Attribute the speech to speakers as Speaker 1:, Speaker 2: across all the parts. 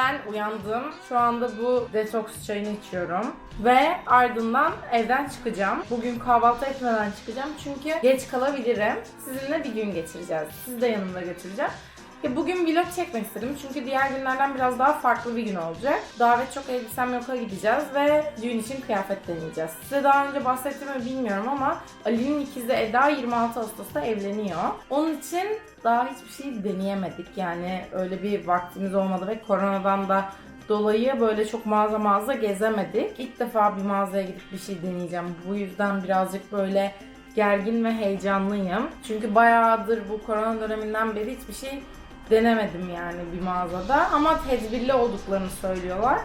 Speaker 1: Ben uyandım. Şu anda bu detoks çayını içiyorum. Ve ardından evden çıkacağım. Bugün kahvaltı etmeden çıkacağım çünkü geç kalabilirim. Sizinle bir gün geçireceğiz. Sizi de yanımda götüreceğim. Ya bugün vlog çekmek istedim çünkü diğer günlerden biraz daha farklı bir gün olacak. Davet çok elbisem yoka gideceğiz ve düğün için kıyafet deneyeceğiz. Size daha önce bahsettim mi bilmiyorum ama Ali'nin ikizi Eda 26 Ağustos'ta evleniyor. Onun için daha hiçbir şey deneyemedik yani öyle bir vaktimiz olmadı ve koronadan da dolayı böyle çok mağaza mağaza gezemedik. İlk defa bir mağazaya gidip bir şey deneyeceğim. Bu yüzden birazcık böyle gergin ve heyecanlıyım. Çünkü bayağıdır bu korona döneminden beri hiçbir şey denemedim yani bir mağazada ama tedbirli olduklarını söylüyorlar.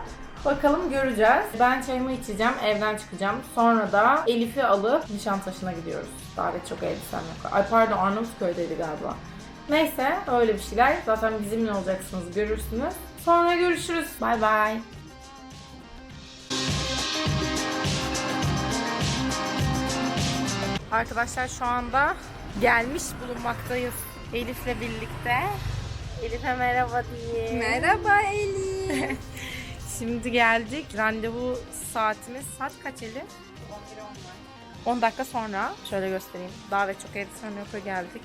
Speaker 1: Bakalım göreceğiz. Ben çayımı içeceğim, evden çıkacağım. Sonra da Elif'i alıp Nişantaşı'na gidiyoruz. Davet çok elbisem yok. Ay pardon Arnavutköy'deydi galiba. Neyse öyle bir şeyler. Zaten bizimle olacaksınız görürsünüz. Sonra görüşürüz. Bay bay. Arkadaşlar şu anda gelmiş bulunmaktayız Elif'le birlikte. Elif'e merhaba diyeyim.
Speaker 2: Merhaba Eli.
Speaker 1: Şimdi geldik. Randevu saatimiz saat kaç Elif? 10 dakika sonra. Şöyle göstereyim. Davet çok elbisem yoka geldik.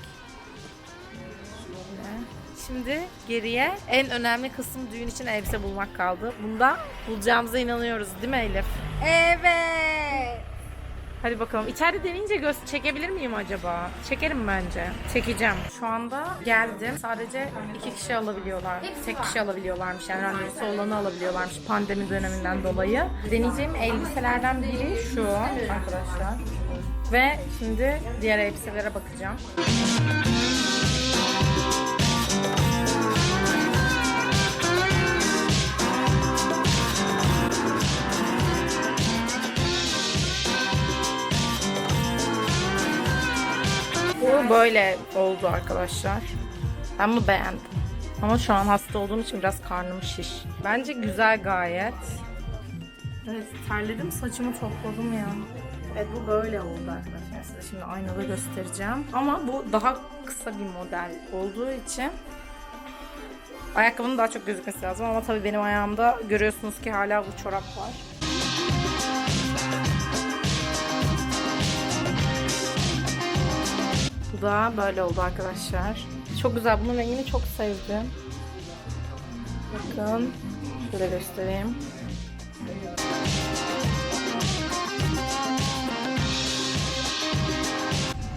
Speaker 1: Şimdi geriye en önemli kısım düğün için elbise bulmak kaldı. Bunda bulacağımıza inanıyoruz değil mi Elif?
Speaker 2: Evet.
Speaker 1: Hadi bakalım. İçeride deneyince göz çekebilir miyim acaba? Çekerim bence. Çekeceğim. Şu anda geldim. Sadece iki kişi alabiliyorlar. Tek kişi alabiliyorlarmış. Yani randevusu olanı alabiliyorlarmış pandemi döneminden dolayı. Deneyeceğim elbiselerden biri şu arkadaşlar. Ve şimdi diğer elbiselere bakacağım. Bu böyle oldu arkadaşlar. Ben bunu beğendim. Ama şu an hasta olduğum için biraz karnım şiş. Bence güzel gayet. Evet terledim saçımı topladım ya. Evet bu böyle oldu arkadaşlar. Size şimdi aynada göstereceğim. Ama bu daha kısa bir model olduğu için ayakkabının daha çok gözükmesi lazım. Ama tabii benim ayağımda görüyorsunuz ki hala bu çorap var. Bu da böyle oldu arkadaşlar. Çok güzel. Bunun rengini çok sevdim. Bakın. Şöyle göstereyim.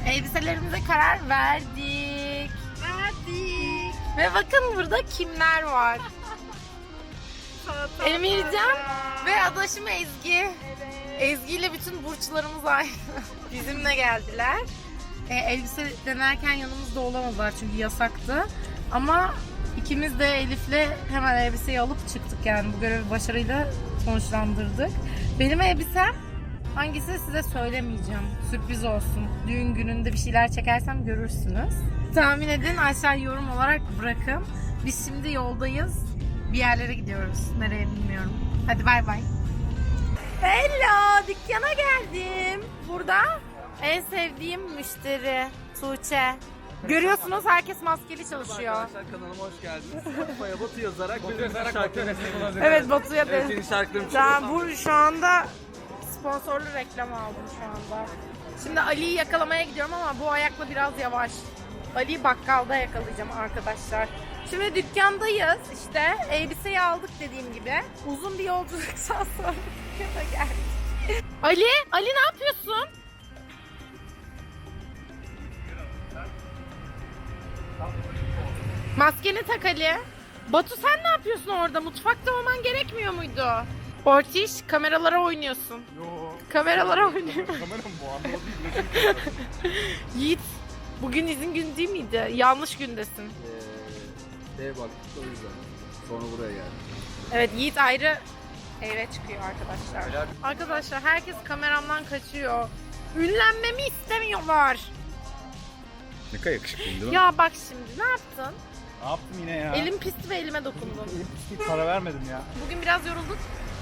Speaker 1: Elbiselerimize karar verdik.
Speaker 2: Verdik.
Speaker 1: Ve bakın burada kimler var. Emircan ve adaşım Ezgi. Ezgi ile bütün burçlarımız aynı. Bizimle geldiler. E, elbise denerken yanımızda olamazlar çünkü yasaktı. Ama ikimiz de Elif'le hemen elbiseyi alıp çıktık yani bu görevi başarıyla sonuçlandırdık. Benim elbisem hangisi size söylemeyeceğim. Sürpriz olsun. Düğün gününde bir şeyler çekersem görürsünüz. Tahmin edin aşağı yorum olarak bırakın. Biz şimdi yoldayız. Bir yerlere gidiyoruz. Nereye bilmiyorum. Hadi bay bay. Hello, dükkana geldim. Burada en sevdiğim müşteri Tuğçe. Görüyorsunuz herkes maskeli çalışıyor.
Speaker 3: Arkadaşlar kanalıma hoş geldiniz. Spotify'a Batu yazarak benim şarkılarımı
Speaker 1: Evet Batu'ya
Speaker 3: Evet,
Speaker 1: da.
Speaker 3: senin şarkılarını
Speaker 1: Tamam bu şu anda sponsorlu reklam aldım şu anda. Şimdi Ali'yi yakalamaya gidiyorum ama bu ayakla biraz yavaş. Ali'yi bakkalda yakalayacağım arkadaşlar. Şimdi dükkandayız işte. Elbiseyi aldık dediğim gibi. Uzun bir yolculuktan sonra dükkana geldik. Ali, Ali ne yapıyorsun? Maskeni tak Ali. Batu sen ne yapıyorsun orada? Mutfakta olman gerekmiyor muydu? Ortiş kameralara oynuyorsun.
Speaker 3: Yo.
Speaker 1: Kameralara oynuyor.
Speaker 3: Kameram bu
Speaker 1: Yiğit bugün izin günü değil miydi? Yanlış gündesin.
Speaker 3: Eee baktık o yüzden. Sonra buraya geldim.
Speaker 1: Evet Yiğit ayrı eve çıkıyor arkadaşlar.
Speaker 3: Helal.
Speaker 1: Arkadaşlar herkes kameramdan kaçıyor. Ünlenmemi istemiyorlar.
Speaker 3: Ne kadar yakışıklıyım değil mi?
Speaker 1: Ya bak şimdi ne yaptın?
Speaker 4: Ne yaptım yine ya?
Speaker 1: Elim pisti ve elime dokundun.
Speaker 4: Elim pislik para vermedim ya.
Speaker 1: Bugün biraz yorulduk.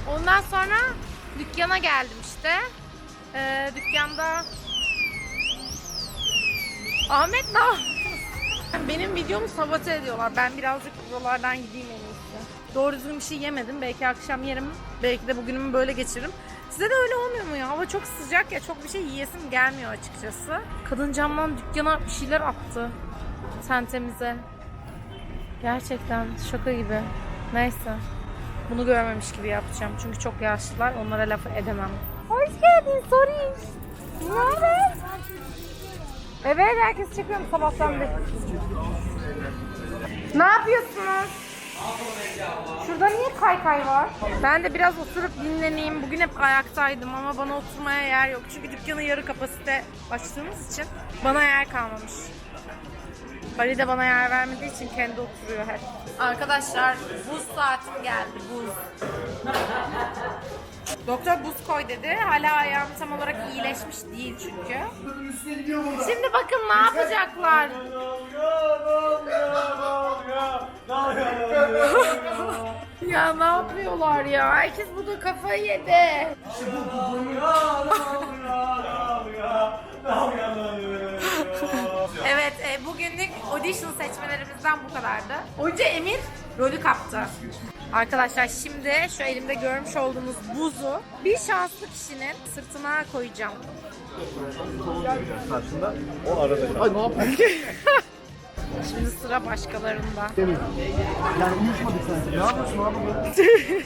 Speaker 1: Ondan sonra dükkana geldim işte. Ee, dükkanda Ahmet ne? Benim videomu sabote ediyorlar. Ben birazcık buralardan gideyim en iyisi. Doğru düzgün bir şey yemedim. Belki akşam yerim. Belki de bugünümü böyle geçiririm. Size de öyle olmuyor mu ya? Hava çok sıcak ya. Çok bir şey yiyesim gelmiyor açıkçası. Kadın camdan dükkana bir şeyler attı. Sentemize. Gerçekten şaka gibi. Neyse. Bunu görmemiş gibi yapacağım. Çünkü çok yaşlılar. Onlara laf edemem. Hoş geldin Soriş. Ne haber? Evet herkes çekiyorum sabahtan beri. Ne yapıyorsunuz? Şurada niye kaykay var? Ben de biraz oturup dinleneyim. Bugün hep ayaktaydım ama bana oturmaya yer yok. Çünkü dükkanı yarı kapasite açtığımız için bana yer kalmamış. Ali de bana yer vermediği için kendi oturuyor hep. Arkadaşlar buz saatim geldi buz. Doktor buz koy dedi. Hala ayağım tam olarak iyileşmiş değil çünkü. Şimdi bakın ne yapacaklar. ya ne yapıyorlar ya? Herkes burada kafayı yedi. Evet, e, bugünlük audition seçmelerimizden bu kadardı. Hoca Emir rolü kaptı. Arkadaşlar şimdi şu elimde görmüş olduğunuz buzu bir şanslı kişinin sırtına koyacağım.
Speaker 4: O arada. Ay ne yapıyorsun?
Speaker 1: Şimdi sıra başkalarında.
Speaker 4: Yani uyuşmadık sanki. Ne yapıyorsun abi?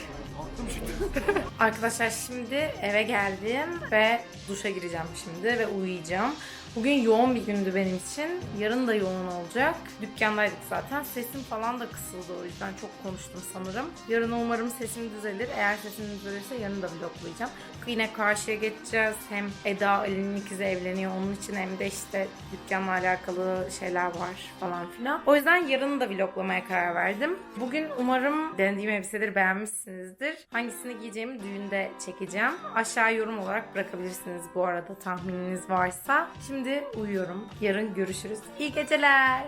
Speaker 1: Arkadaşlar şimdi eve geldim ve duşa gireceğim şimdi ve uyuyacağım. Bugün yoğun bir gündü benim için. Yarın da yoğun olacak. Dükkandaydık zaten. Sesim falan da kısıldı o yüzden çok konuştum sanırım. Yarın umarım sesim düzelir. Eğer sesim düzelirse yarın da vloglayacağım. Yine karşıya geçeceğiz. Hem Eda Ali'nin ikizi evleniyor. Onun için hem de işte dükkanla alakalı şeyler var falan filan. O yüzden yarın da vloglamaya karar verdim. Bugün umarım denediğim elbiseleri beğenmişsinizdir. Hangisini giyeceğimi düğünde çekeceğim. Aşağı yorum olarak bırakabilirsiniz bu arada tahmininiz varsa. Şimdi uyuyorum. Yarın görüşürüz. İyi geceler.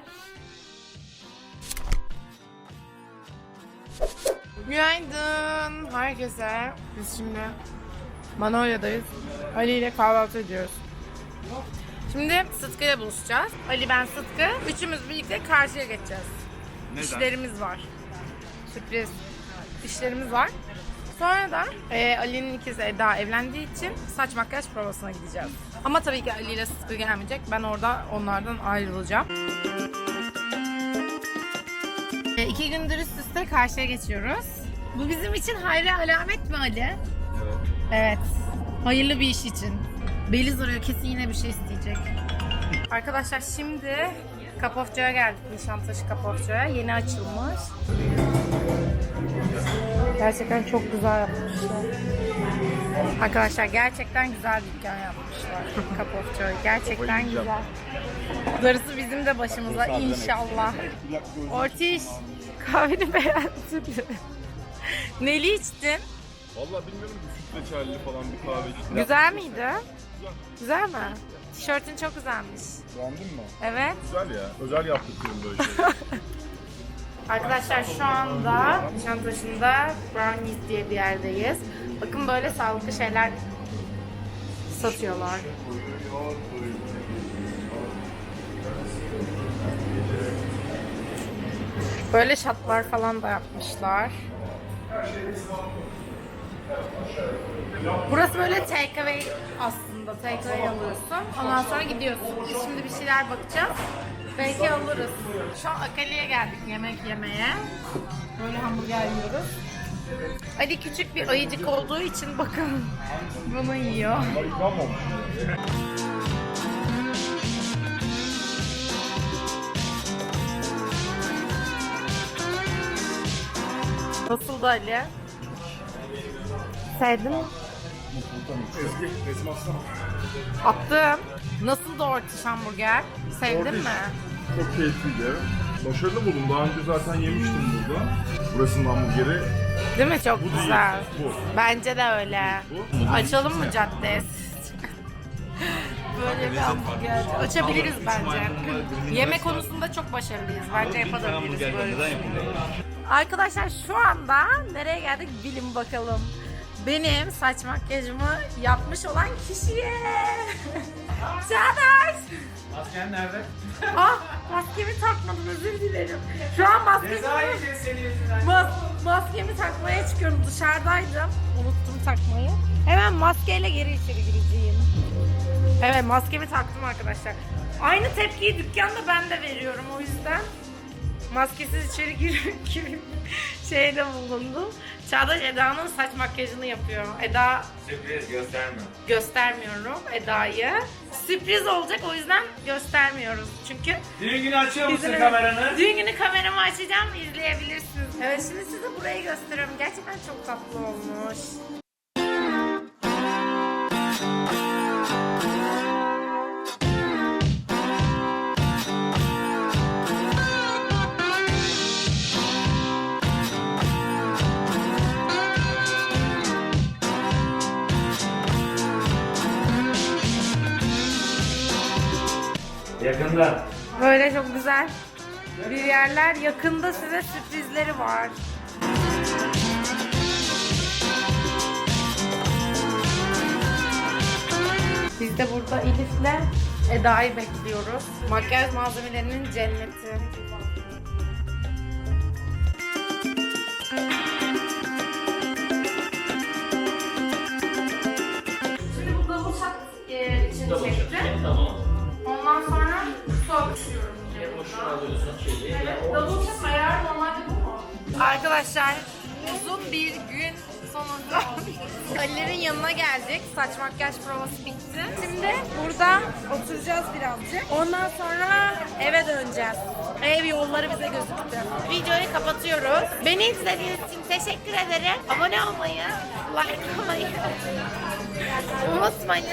Speaker 1: Günaydın herkese. Biz şimdi Manolya'dayız. Ali ile kahvaltı ediyoruz. Şimdi Sıtkı ile buluşacağız. Ali ben Sıtkı. Üçümüz birlikte karşıya geçeceğiz. İşlerimiz var. Sürpriz. İşlerimiz var. Sonra da e, Ali'nin ikizi Eda evlendiği için saç makyaj provasına gideceğiz. Ama tabii ki Ali ile Sıtkı gelmeyecek. Ben orada onlardan ayrılacağım. E, iki gündür üst üste karşıya geçiyoruz. Bu bizim için hayra alamet mi Ali?
Speaker 3: Evet.
Speaker 1: Evet. Hayırlı bir iş için. Beliz arıyor kesin yine bir şey isteyecek. Arkadaşlar şimdi Kapofçu'ya geldik. Nişantaşı Kapofçu'ya. Yeni açılmış. Gerçekten çok güzel yapmışlar. Arkadaşlar gerçekten güzel dükkan yapmışlar Kapofçu'ya. Gerçekten güzel. Darısı bizim de başımıza inşallah. Ortiş kahveni beğendin? Neli içtin?
Speaker 5: Vallahi bilmiyorum ki süt reçelli falan bir kahve içtim.
Speaker 1: Güzel miydi? Güzel mi? Tişörtün çok güzelmiş.
Speaker 5: Beğendin mi?
Speaker 1: Evet.
Speaker 5: Güzel ya. Özel yaptırtıyorum böyle şeyleri.
Speaker 1: Arkadaşlar şu anda Nişantaşı'nda Brownies diye bir yerdeyiz. Bakın böyle sağlıklı şeyler satıyorlar. Böyle şatlar falan da yapmışlar. Burası böyle takeaway aslında. Takeaway alıyorsun. Ondan sonra gidiyorsun. Şimdi bir şeyler bakacağız. Belki alırız. Şu an Akali'ye geldik yemek yemeye. Böyle hamburger yiyoruz. Ali küçük bir ayıcık olduğu için bakın bunu yiyor.
Speaker 5: Olmuş.
Speaker 1: Nasıldı Ali? Sevdin mi? Attım. Nasıldı ortiş hamburger? Sevdin mi?
Speaker 5: Çok keyifliydi. Başarılı buldum. Daha önce zaten yemiştim burada. Burasının hamburgeri.
Speaker 1: Değil mi? Çok
Speaker 5: Bu değil.
Speaker 1: güzel.
Speaker 5: Bu.
Speaker 1: Bence de öyle.
Speaker 5: Bu.
Speaker 1: Açalım mı cadde? Böyle bir hamburger. Açabiliriz bence. Yeme konusunda çok başarılıyız. Bence yapabiliriz böyle bir şey. Arkadaşlar şu anda nereye geldik bilin bakalım. benim saç makyajımı yapmış olan kişiye. Çağdaş.
Speaker 6: Masken nerede?
Speaker 1: Ah maskemi takmadım özür dilerim. Şu an maskemi,
Speaker 6: Ceza yiyeceğiz senin yüzünden.
Speaker 1: mas- maskemi takmaya çıkıyorum. Dışarıdaydım. Unuttum takmayı. Hemen maskeyle geri içeri gireceğim. Evet maskemi taktım arkadaşlar. Aynı tepkiyi dükkanda ben de veriyorum o yüzden. Maskesiz içeri girip gibi şeyde bulundum. Çağdaş Eda'nın saç makyajını yapıyor. Eda
Speaker 6: Sürpriz gösterme.
Speaker 1: göstermiyorum Eda'yı. Sürpriz olacak o yüzden göstermiyoruz. Çünkü
Speaker 6: Düğün günü açıyor musun
Speaker 1: Bizim-
Speaker 6: kameranı?
Speaker 1: Düğün günü kameramı açacağım, izleyebilirsiniz. Evet, şimdi size burayı gösteriyorum. Gerçekten çok tatlı olmuş.
Speaker 6: Yakında.
Speaker 1: Böyle çok güzel bir yerler. Yakında size sürprizleri var. Biz de burada Elif'le Eda'yı bekliyoruz. Makyaj malzemelerinin cenneti. Şimdi bu double shot e, için çektim. Ondan sonra su akıtıyorum. Evet, shot ayar normalde bu mu? Arkadaşlar uzun bir gün sonunda Ali'lerin yanına geldik. Saç makyaj provası bitti. Şimdi burada oturacağız birazcık. Ondan sonra eve döneceğiz. Ev yolları bize gözüktü. Videoyu kapatıyoruz. Beni izlediğiniz için teşekkür ederim. Abone olmayı, like olmayı unutmayın.